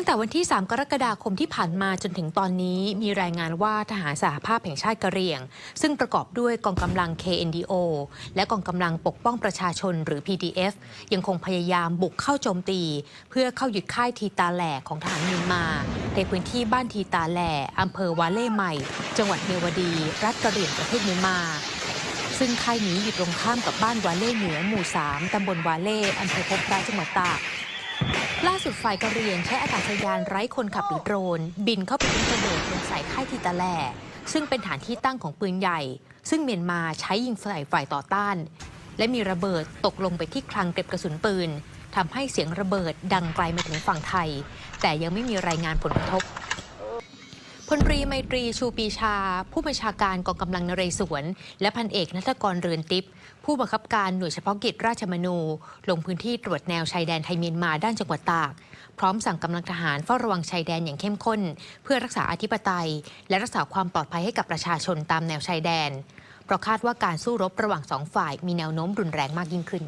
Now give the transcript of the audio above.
ตั้งแต่วันที่ 3 กรกฎาคมที่ผ่านมาจนถึงตอนนี้มีรายงานว่าทหารสหภาพแห่งชาติกะเหรี่ยง ซึ่งประกอบด้วยกองกำลัง KNDO และกองกำลังปกป้องประชาชนหรือ PDF ยังคงพยายามบุกเข้าโจมตี เพื่อเข้ายึดค่ายทีตาแหล่ของทหารเมียนมา ในพื้นที่บ้านทีตาแหล่อำเภอวาเล่ใหม่ จังหวัดเมียวดี รัฐกะเหรี่ยงประเทศเมียนมาซึ่งค่ายนี้อยู่ตรงข้ามกับบ้านวาเล่เหนือหมู่ 3 ตำบลวาเล่อำเภอพบพระจังหวัดตาก ล่าสุดฝ่ายกะเหรียงใช้อากาศยานไร้คนขับหรือโดรน บินเข้าไปทิ้งระเบิดลงใส่ค่ายทีตะแลซึ่งเป็นฐานที่ตั้งของปืนใหญ่ ซึ่งเมียนมาใช้ยิงใส่ฝ่ายต่อต้าน และมีระเบิดตกลงไปที่คลังเก็บกระสุนปืนทำให้เสียงระเบิดดังไกลมาถึงฝั่งไทย แต่ยังไม่มีรายงานผลกระทบ พลรีไมตรีชูปีชา ผู้บัญชาการกองกำลังนเรศวร และพันเอกนัทกรเรือนทิพย์ผู้บังคับการหน่วยเฉพาะกิจราชมนู ลงพื้นที่ตรวจแนวชายแดนไทยเมียนมาด้านจังหวัดตาก พร้อมสั่งกำลังทหารเฝ้าระวังชายแดนอย่างเข้มข้น เพื่อรักษาอธิปไตย และรักษาความปลอดภัยให้กับประชาชนตามแนวชายแดนเพราะคาดว่าการสู้รบระหว่างสองฝ่ายมีแนวโน้มรุนแรงมากยิ่งขึ้น